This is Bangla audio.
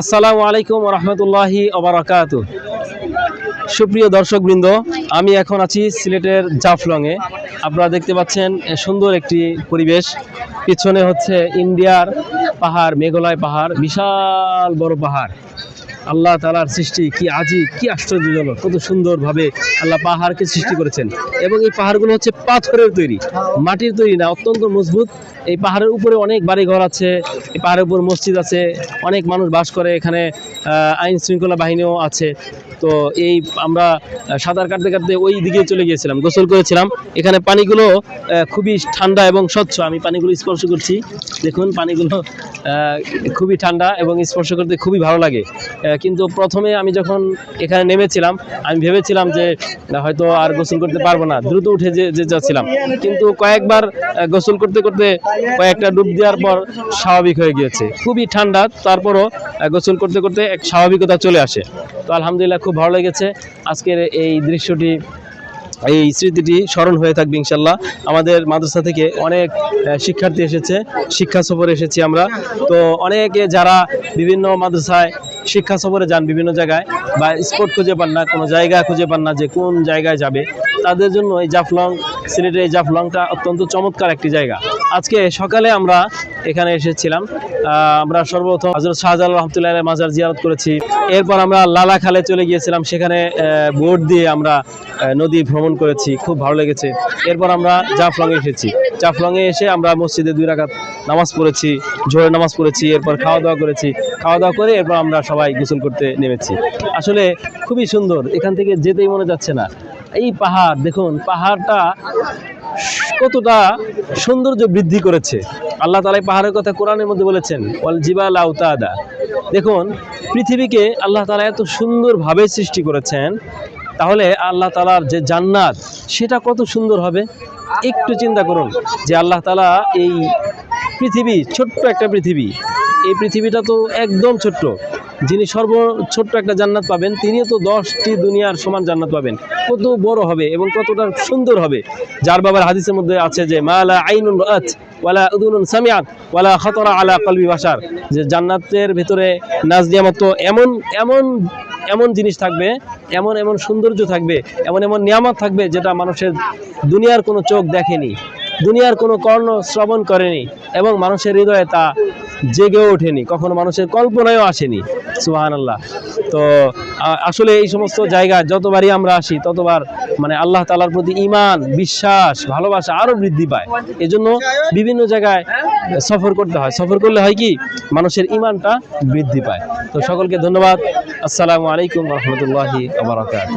আসসালামু আলাইকুম রহমতুল্লাহি অবরাকাত সুপ্রিয় দর্শকবৃন্দ, আমি এখন আছি সিলেটের জাফলংয়ে। আপনারা দেখতে পাচ্ছেন সুন্দর একটি পরিবেশ। পিছনে হচ্ছে ইন্ডিয়ার পাহাড়, মেঘালয় পাহাড়, বিশাল বড় পাহাড়। আল্লাহ তালার সৃষ্টি কি আজি কি আশ্চর্যজনক, কত সুন্দরভাবে আল্লাহ পাহাড়কে সৃষ্টি করেছেন। এবং এই পাহাড়গুলো হচ্ছে পাথরের তৈরি, মাটির তৈরি না, অত্যন্ত মজবুত। এই পাহাড়ের উপরে অনেক বাড়িঘর আছে, এই পাহাড়ের উপর মসজিদ আছে, অনেক মানুষ বাস করে এখানে আইন শৃঙ্খলা বাহিনীও আছে। তো এই আমরা সাঁতার কাটতে কাটতে ওই দিকে চলে গিয়েছিলাম, গোসল করেছিলাম। এখানে পানিগুলো খুবই ঠান্ডা এবং স্বচ্ছ। আমি পানিগুলো স্পর্শ করছি। দেখুন, পানিগুলো খুবই ঠান্ডা এবং স্পর্শ করতে খুবই ভালো লাগে। কিন্তু প্রথমে আমি যখন এখানে নেমেছিলাম, আমি ভেবেছিলাম যে হয়তো আর গোসল করতে পারব না। দ্রুত উঠে যে যাচ্ছিলাম। কিন্তু কয়েকবার গোসল করতে করতে কয়েকটা ডুব দেওয়ার পর স্বাভাবিক হয়ে গিয়েছে। খুবই ঠান্ডা, তারপরও গোসল করতে করতে এক স্বাভাবিকতা চলে আসে। তো আলহামদুলিল্লাহ খুব ভালো লেগেছে। আজকের এই দৃশ্যটি, এই স্মৃতিটি স্মরণ হয়ে থাকবে ইনশাল্লাহ। আমাদের মাদ্রাসা থেকে অনেক শিক্ষার্থী এসেছে, শিক্ষা সফরে এসেছি আমরা। তো অনেকে যারা বিভিন্ন মাদ্রাসায় শিক্ষা সফরে যান বিভিন্ন জায়গায় বা স্পট খুঁজে পান না, কোনো জায়গা খুঁজে পান না যে কোন জায়গায় যাবে, তাদের জন্য এই জাফলং, সিলেটের এই জাফলংটা অত্যন্ত চমৎকার একটি জায়গা। আজকে সকালে আমরা এখানে এসেছিলাম। আমরা সর্বপ্রথম হজরত শাহজালাল রহমতুল্লাহ মাজার জিয়ারত করেছি। এরপর আমরা লালা খালে চলে গিয়েছিলাম। সেখানে বোট দিয়ে আমরা নদী ভ্রমণ করেছি। খুব ভালো লেগেছে। এরপর আমরা জাফলংয়ে এসেছি। জাফলংয়ে এসে আমরা মসজিদে দুই রাকাত নামাজ পড়েছি, জোহরের নামাজ পড়েছি, এরপর খাওয়া দাওয়া করেছি। খাওয়া দাওয়া করে এরপর আমরা সবাই গোসল করতে নেমেছি। আসলে খুবই সুন্দর। এখান থেকে যেতেই মনে যাচ্ছে না। এই পাহাড়, দেখুন, পাহাড়টা কতটা সৌন্দর্য বৃদ্ধি করেছে? আল্লাহ তালা পাহাড়ের কথা কোরআনের মধ্যে বলেছেন, ওয়াল জিবাল আউতাদা দেখুন, পৃথিবীকে আল্লাহ তালা এত সুন্দরভাবে সৃষ্টি করেছেন, তাহলে আল্লাহ তালার যে জান্নাত, সেটা কত সুন্দর হবে? একটু চিন্তা করুন যে আল্লাহ তালা এই পৃথিবী ছোট্ট একটা পৃথিবী। এই পৃথিবীটা তো একদম ছোট্ট। যিনি সর্ব ছোট্ট একটা জান্নাত পাবেন, তিনিও তো দশটি দুনিয়ার সমান জান্নাত পাবেন। কত বড় হবে এবং কতটা সুন্দর হবে। যার বাবার হাদিসের মধ্যে আছে যে মালা আইনুন রাত ওয়ালা উদুনুন সামিয়াত ওয়ালা খতরা আলা কলবি বাসার যে জান্নাতের ভিতরে নাজ নিয়ামত তো এমন এমন এমন জিনিস থাকবে, এমন এমন সৌন্দর্য থাকবে, এমন এমন নিয়ামত থাকবে যেটা মানুষের দুনিয়ার কোনো চোখ দেখেনি, দুনিয়ার কোনো কর্ণ শ্রবণ করেনি এবং মানুষের হৃদয়ে তা জেগেও ওঠেনি, কখনো মানুষের কল্পনায়ও আসেনি সুহান আল্লাহ তো আসলে এই সমস্ত জায়গায় যতবারই আমরা আসি, ততবার মানে আল্লাহ তালার প্রতি ইমান বিশ্বাস, ভালোবাসা আরও বৃদ্ধি পায়। এজন্য বিভিন্ন জায়গায় সফর করতে হয়। সফর করলে হয় কি? মানুষের ইমানটা বৃদ্ধি পায়। তো সকলকে ধন্যবাদ। আসসালামু আলাইকুম রহমতুল্লাহি আবরাকাত